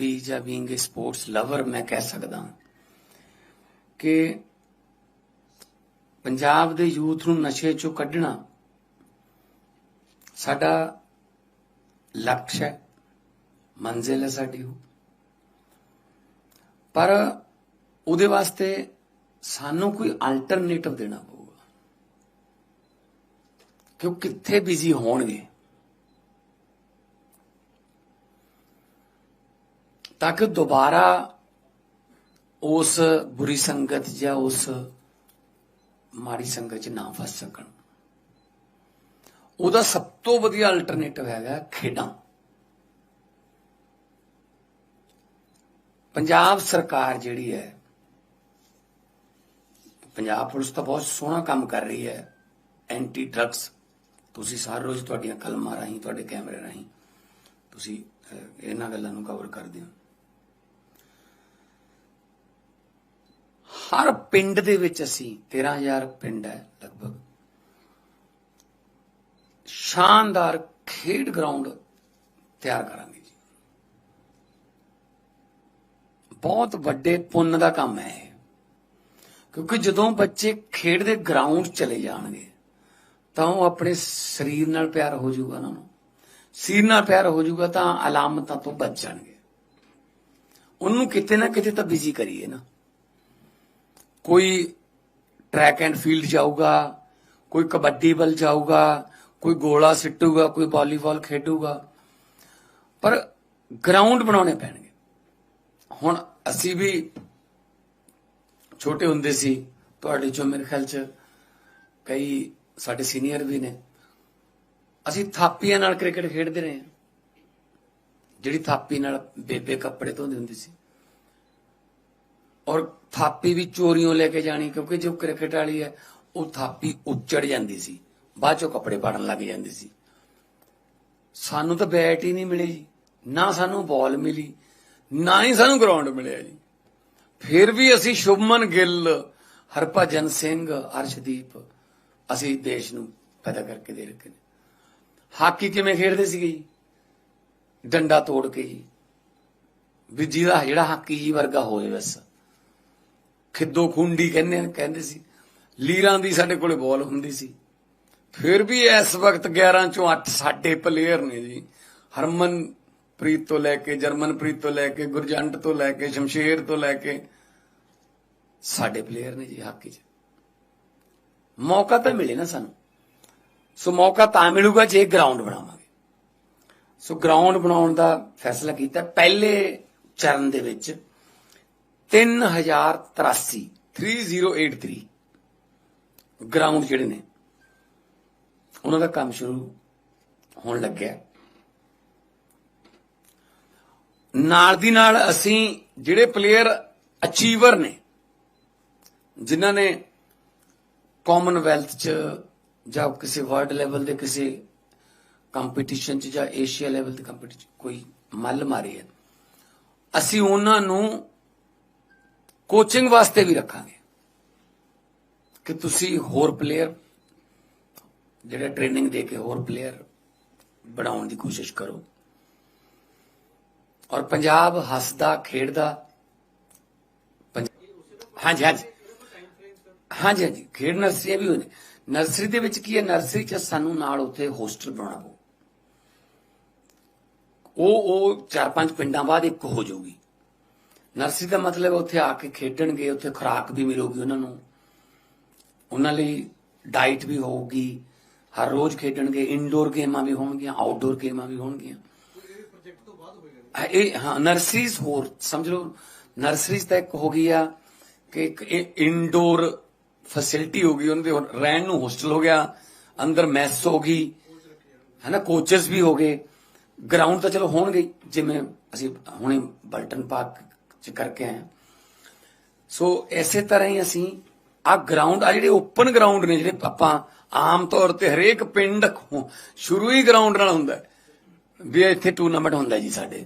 ਪੰਜਾਬੀ ਜਾਂ being a sports lover ਮੈਂ ਕਹਿ ਸਕਦਾ ਹਾਂ ਕਿ ਪੰਜਾਬ ਦੇ ਯੂਥ ਨੂੰ ਨਸ਼ੇ ਚੋਂ ਕੱਢਣਾ ਸਾਡਾ ਲਕਸ਼ ਹੈ, ਮੰਜ਼ਿਲ ਹੈ ਸਾਡੀ ਉਹ। ਪਰ ਉਹਦੇ ਵਾਸਤੇ ਸਾਨੂੰ ਕੋਈ ਅਲਟਰਨੇਟਿਵ ਦੇਣਾ ਪਊਗਾ। ਕਿ ਉਹ ਕਿੱਥੇ ਬਿਜ਼ੀ ਹੋਣਗੇ? ਤੱਕ ਦੁਬਾਰਾ ਉਸ ਬੁਰੀ ਸੰਗਤ ਜਾਂ ਉਸ ਮਾੜੀ ਸੰਗਤ 'ਚ ਨਾ ਫਸ ਸਕਣ। ਉਹਦਾ ਸਭ ਤੋਂ ਵਧੀਆ ਅਲਟਰਨੇਟਿਵ ਹੈਗਾ ਖੇਡਾਂ। ਪੰਜਾਬ ਸਰਕਾਰ ਜਿਹੜੀ ਹੈ, ਪੰਜਾਬ ਪੁਲਿਸ ਤਾਂ ਬਹੁਤ ਸੋਹਣਾ ਕੰਮ ਕਰ ਰਹੀ ਹੈ। ਐਂਟੀ ਡਰੱਗਸ, ਤੁਸੀਂ ਸਾਰ ਰੋਜ਼ ਤੁਹਾਡੀਆਂ ਕਲਮਾਂ ਰਾਹੀਂ, ਤੁਹਾਡੇ ਕੈਮਰੇ ਰਾਹੀਂ, ਤੁਸੀਂ ਇਹਨਾਂ ਗੱਲਾਂ ਨੂੰ ਕਵਰ ਕਰਦੇ ਹੋ। ਹਰ ਪਿੰਡ ਦੇ ਵਿੱਚ ਅਸੀਂ 13000 ਪਿੰਡ ਹੈ ਲਗਭਗ। ਸ਼ਾਨਦਾਰ ਖੇਡ ਗਰਾਊਂਡ ਤਿਆਰ ਕਰਾਂਗੇ ਜੀ। ਬਹੁਤ ਵੱਡੇ ਪੁੰਨ ਦਾ ਕੰਮ ਹੈ ਇਹ। ਕਿਉਂਕਿ ਜਦੋਂ ਬੱਚੇ ਖੇਡ ਦੇ ਗਰਾਊਂਡ ਚਲੇ ਜਾਣਗੇ, ਤਾਂ ਉਹ ਆਪਣੇ ਸਰੀਰ ਨਾਲ ਪਿਆਰ ਹੋ ਜਾਊਗਾ ਉਹਨਾਂ ਨੂੰ। ਸਰੀਰ ਨਾਲ ਪਿਆਰ ਹੋ ਜਾਊਗਾ ਤਾਂ ਅਲਾਮਤਾਂ ਤੋਂ ਬਚ ਜਾਣਗੇ। ਉਹਨੂੰ ਕਿਤੇ ਨਾ ਕਿਤੇ ਤਾਂ ਬਿਜ਼ੀ ਕਰੀਏ ਨਾ। ਕੋਈ ਟਰੈਕ ਐਂਡ ਫੀਲਡ ਜਾਊਗਾ, ਕੋਈ ਕਬੱਡੀ ਵੱਲ ਜਾਊਗਾ, ਕੋਈ ਗੋਲਾ ਸਿੱਟੂਗਾ, ਕੋਈ ਵਾਲੀਬਾਲ ਖੇਡੂਗਾ। ਪਰ ਗਰਾਊਂਡ ਬਣਾਉਣੇ ਪੈਣਗੇ। ਹੁਣ ਅਸੀਂ ਵੀ ਛੋਟੇ ਹੁੰਦੇ ਸੀ, ਤੁਹਾਡੇ ਚੋਂ ਮੇਰੇ ਖਿਆਲ ਚ ਕਈ ਸਾਡੇ ਸੀਨੀਅਰ ਵੀ ਨੇ। ਅਸੀਂ ਥਾਪੀਆਂ ਨਾਲ ਕ੍ਰਿਕਟ ਖੇਡਦੇ ਰਹੇ ਹਾਂ। ਜਿਹੜੀ ਥਾਪੀ ਨਾਲ ਬੇਬੇ ਕੱਪੜੇ ਧੋਂਦੀ ਹੁੰਦੀ ਸੀ। ਔਰ ਥਾਪੀ ਵੀ ਚੋਰੀਆਂ ਲੈ ਕੇ ਜਾਣੀ, ਕਿਉਂਕਿ ਜੋ ਕ੍ਰਿਕਟ ਵਾਲੀ ਹੈ, ਉਹ ਥਾਪੀ ਉੱਚੜ ਜਾਂਦੀ ਸੀ। ਬਾਅਦ ਚੋਂ ਕੱਪੜੇ ਪਾੜਨ ਲੱਗ ਜਾਂਦੀ ਸੀ। ਸਾਨੂੰ ਤਾਂ ਬੈਟ ਹੀ ਨਹੀਂ ਮਿਲੇ ਜੀ। ਨਾ ਸਾਨੂੰ ਬਾਲ ਮਿਲੀ, ਨਾ ਹੀ ਸਾਨੂੰ ਗਰਾਊਂਡ ਮਿਲਿਆ ਜੀ। ਫਿਰ ਵੀ ਅਸੀਂ ਸ਼ੁਭਮਨ ਗਿੱਲ, ਹਰਭਜਨ ਸਿੰਘ, ਅਰਸ਼ਦੀਪ, ਅਸੀਂ ਦੇਸ਼ ਨੂੰ ਪੈਦਾ ਕਰਕੇ ਦੇ ਰੱਖੇ ਨੇ। ਹਾਕੀ ਕਿਵੇਂ ਖੇਡਦੇ ਸੀਗੇ ਜੀ? ਡੰਡਾ ਤੋੜ ਕੇ ਜੀ। ਵੀ ਜਿਹਦਾ ਜਿਹੜਾ ਹਾਕੀ ਜੀ ਵਰਗਾ ਹੋਵੇ ਬਸ। ਖਿੱਦੋ ਖੁੰਡੀ ਕਹਿੰਦੇ ਕਹਿੰਦੇ ਸੀ। ਲੀਰਾਂ ਦੀ ਸਾਡੇ ਕੋਲੇ ਬਾਲ ਹੁੰਦੀ ਸੀ। ਫਿਰ ਵੀ ਇਸ ਵਕਤ 11 ਚੋਂ 8 ਸਾਡੇ ਪਲੇਅਰ ਨੇ ਜੀ। ਹਰਮਨ ਪ੍ਰੀਤ ਤੋਂ ਲੈ ਕੇ ਜਰਮਨ ਪ੍ਰੀਤ ਤੋਂ ਲੈ ਕੇ, ਗੁਰਜੰਟ ਤੋਂ ਲੈ ਕੇ, ਸ਼ਮਸ਼ੇਰ ਤੋਂ ਲੈ ਕੇ ਸਾਡੇ ਪਲੇਅਰ ਨੇ ਜੀ ਹਾਕੀ 'ਚ। ਮੌਕਾ ਤਾਂ ਮਿਲੇ ਨਾ ਸਾਨੂੰ। ਸੋ ਮੌਕਾ ਤਾਂ ਮਿਲੂਗਾ ਜੇ ਗਰਾਊਂਡ ਬਣਾਵਾਂਗੇ। ਸੋ ਗਰਾਊਂਡ ਬਣਾਉਣ ਦਾ ਫੈਸਲਾ ਕੀਤਾ। ਪਹਿਲੇ ਚਰਨ ਦੇ ਵਿੱਚ 3083 3083 ਗਰਾਊਂਡ ਜਿਹੜੇ ਨੇ, ਉਹਨਾਂ ਦਾ ਕੰਮ ਸ਼ੁਰੂ ਹੋਣ ਲੱਗਿਆ। ਨਾਲ ਦੀ ਨਾਲ ਅਸੀਂ ਜਿਹੜੇ ਪਲੇਅਰ ਅਚੀਵਰ ਨੇ, ਜਿਨ੍ਹਾਂ ਨੇ ਕਾਮਨਵੈਲਥ ਚ ਜਾਂ ਕਿਸੇ ਵਰਲਡ ਲੈਵਲ ਦੇ ਕਿਸੇ ਕੰਪੀਟੀਸ਼ਨ ਚ ਜਾਂ ਏਸ਼ੀਆ ਲੈਵਲ ਦੇ ਕੰਪੀਟੀਸ਼ਨ ਕੋਈ ਮੱਲ ਮਾਰੀ ਹੈ ਅਸੀਂ ਉਹਨਾਂ ਨੂੰ ਕੋਚਿੰਗ ਵਾਸਤੇ ਵੀ ਰੱਖਾਂਗੇ। ਕਿ ਤੁਸੀਂ ਹੋਰ ਪਲੇਅਰ ਜਿਹੜੇ ਟ੍ਰੇਨਿੰਗ ਦੇ ਕੇ ਹੋਰ ਪਲੇਅਰ ਬਣਾਉਣ ਦੀ ਕੋਸ਼ਿਸ਼ ਕਰੋ। ਔਰ ਪੰਜਾਬ ਹੱਸਦਾ, ਖੇਡਦਾ, ਪੰਜ- ਹਾਂਜੀ ਹਾਂਜੀ। ਹਾਂਜੀ ਹਾਂਜੀ। ਖੇਡ ਨਰਸਰੀਆਂ ਵੀ ਹੋਣੇ ਨਰਸਰੀ ਦੇ ਵਿੱਚ ਕੀ ਹੈ? ਨਰਸਰੀ ਚ ਸਾਨੂੰ ਨਾਲ ਉੱਥੇ ਹੋਸਟਲ ਬਣਾਉਣਾ ਪਊ ਉਹ ਉਹ ਚਾਰ ਪੰਜ ਪਿੰਡਾਂ ਬਾਅਦ ਇੱਕ ਹੋ ਜਾਊਗੀ। ਨਰਸਰੀ ਦਾ ਮਤਲਬ ਉੱਥੇ ਆ ਕੇ ਖੇਡਣਗੇ, ਉੱਥੇ ਖੁਰਾਕ ਵੀ ਮਿਲੂਗੀ ਉਹਨਾਂ ਨੂੰ। ਉਹਨਾਂ ਲਈ ਡਾਈਟ ਵੀ ਹੋਊਗੀ। ਹਰ ਰੋਜ਼ ਖੇਡਣਗੇ ਇਨਡੋਰ ਗੇਮਾਂ ਵੀ ਹੋਣਗੀਆਂ ਆਊਟਡੋਰ ਗੇਮਾਂ ਵੀ ਹੋਣਗੀਆਂ। ਇਹ ਹਾਂ ਨਰਸਰੀਜ਼ ਹੋਰ, ਸਮਝ ਲਓ ਨਰਸਰੀਜ਼ ਤਾਂ ਇੱਕ ਹੋ ਗਈ ਆ ਕਿ ਇੱਕ ਇਨਡੋਰ ਫੈਸਿਲਿਟੀ ਹੋ ਗਈ, ਉਹਨਾਂ ਦੇ ਰਹਿਣ ਨੂੰ ਹੋਸਟਲ ਹੋ ਗਿਆ, ਅੰਦਰ ਮੈਸ ਹੋ ਗਈ ਹੈ ਨਾ ਕੋਚਸ ਵੀ ਹੋ ਗਏ। ਗਰਾਊਂਡ ਤਾਂ ਚਲੋ ਹੋਣਗੇ, ਜਿਵੇਂ ਅਸੀਂ ਹੁਣੇ ਬਲਟਨ ਪਾਰਕ ਚ ਕਰਕੇ ਆਏ ਸੋ ਇਸੇ ਤਰ੍ਹਾਂ ਹੀ ਅਸੀਂ ਆ ਗਰਾਊਂਡ ਆ ਜਿਹੜੇ ਓਪਨ ਗਰਾਊਂਡ ਨੇ ਜਿਹੜੇ ਆਪਾਂ ਆਮ ਤੌਰ ਤੇ ਹਰੇਕ ਪਿੰਡ ਸ਼ੁਰੂ ਹੀ ਗਰਾਊਂਡ ਨਾਲ ਹੁੰਦਾ ਵੀ ਇੱਥੇ ਟੂਰਨਾਮੈਂਟ ਹੁੰਦਾ ਜੀ ਸਾਡੇ।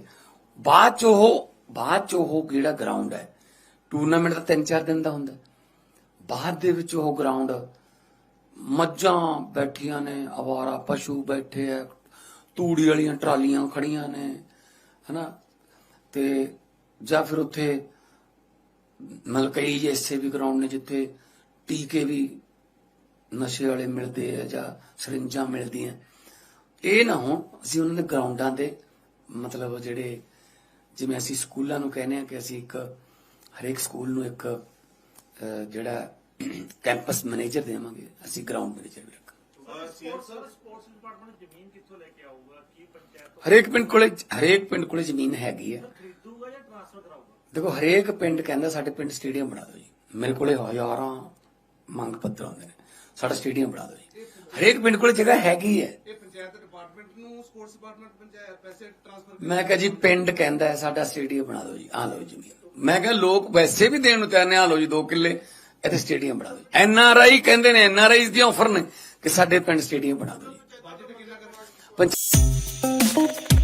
ਬਾਅਦ ਚ ਉਹ, ਬਾਅਦ ਚ ਉਹ ਜਿਹੜਾ ਗਰਾਊਂਡ ਹੈ? ਟੂਰਨਾਮੈਂਟ ਤਾਂ 3-4 ਦਿਨ ਦਾ ਹੁੰਦਾ ਬਾਅਦ ਦੇ ਵਿੱਚ ਉਹ ਗਰਾਊਂਡ ਮੱਝਾਂ ਬੈਠੀਆਂ ਨੇ, ਆਵਾਰਾ ਪਸ਼ੂ ਬੈਠੇ ਆ ਤੂੜੀ ਵਾਲੀਆਂ ਟਰਾਲੀਆਂ ਖੜੀਆਂ ਨੇ, ਹਨਾ? ਤੇ ਜਾਂ ਫਿਰ ਉੱਥੇ ਮਤਲਬ ਕਈ ਐਸੇ ਵੀ ਗਰਾਊਂਡ ਨੇ ਜਿੱਥੇ ਟੀਕੇ ਵੀ ਨਸ਼ੇ ਵਾਲੇ ਮਿਲਦੇ ਆ ਜਾਂ ਸਰਿੰਜਾਂ ਮਿਲਦੀਆਂ। ਇਹ ਨਾ ਹੋ ਅਸੀਂ ਉਹਨਾਂ ਦੇ ਗਰਾਊਂਡਾਂ ਦੇ ਮਤਲਬ ਜਿਹੜੇ ਜਿਵੇਂ ਅਸੀਂ ਸਕੂਲਾਂ ਨੂੰ ਕਹਿੰਦੇ ਆ ਕਿ ਅਸੀਂ ਇੱਕ ਹਰੇਕ ਸਕੂਲ ਨੂੰ ਇੱਕ ਜਿਹੜਾ ਕੈਂਪਸ ਮੈਨੇਜਰ ਦੇਵਾਂਗੇ ਅਸੀਂ ਗਰਾਊਂਡ ਮੈਨੇਜਰ ਵੀ ਹਰੇਕ ਪਿੰਡ ਕੋਲੇ ਹਰੇਕ ਪਿੰਡ ਕੋਲੇ ਜ਼ਮੀਨ ਹੈਗੀ ਹੈ ਖਰੀਦੂਗਾ ਜਾਂ ਟ੍ਰਾਂਸਫਰ ਕਰਾਊਗਾ ਦੇਖੋ ਹਰੇਕ ਪਿੰਡ ਕਹਿੰਦਾ ਸਾਡੇ ਪਿੰਡ ਸਟੇਡੀਅਮ ਬਣਾ ਦਿਓ ਜੀ। ਮੇਰੇ ਕੋਲੇ ਹਜ਼ਾਰਾਂ ਮੰਗ ਪੱਤਰ ਆਉਂਦੇ ਨੇ। ਸਾਡਾ ਸਟੇਡੀਅਮ ਬਣਾ ਦਿਓ ਜੀ। ਹਰੇਕ ਪਿੰਡ ਕੋਲੇ ਜਗ੍ਹਾ ਹੈਗੀ ਹੈ। ਇਹ ਪੰਚਾਇਤ ਡਿਪਾਰਟਮੈਂਟ ਨੂੰ ਸਪੋਰਟਸ ਡਿਪਾਰਟਮੈਂਟ ਪੰਚਾਇਤ ਪੈਸੇ ਟ੍ਰਾਂਸਫਰ ਮੈਂ ਕਿਹਾ ਜੀ ਪਿੰਡ ਕਹਿੰਦਾ ਹੈ ਸਾਡਾ ਸਟੇਡੀਅਮ ਬਣਾ ਦਿਓ ਜੀ। ਆ ਲਓ ਜ਼ਮੀਨ ਮੈਂ ਕਿਹਾ ਲੋਕ ਵੈਸੇ ਵੀ ਦੇਣ ਨੂੰ ਤਿਆਰ ਨੇ। ਆ ਲਓ ਜੀ 2 ਕਿੱਲੇ। ਇੱਥੇ ਸਟੇਡੀਅਮ ਬਣਾ ਦਿਓ ਐਨ ਆਰ ਆਈ ਕਹਿੰਦੇ ਨੇ ਐਨ ਆਰ ਆਈਜ਼ ਦੀ ਆਫਰ ਨੇ ਕਿ ਸਾਡੇ ਪਿੰਡ ਸਟੇਡੀਅਮ ਬਣਾ ਦਿਓ ਜੀ। ਬਜਟ ਕਿੰਨਾ ਕਰਨਾ ਪੰਚ-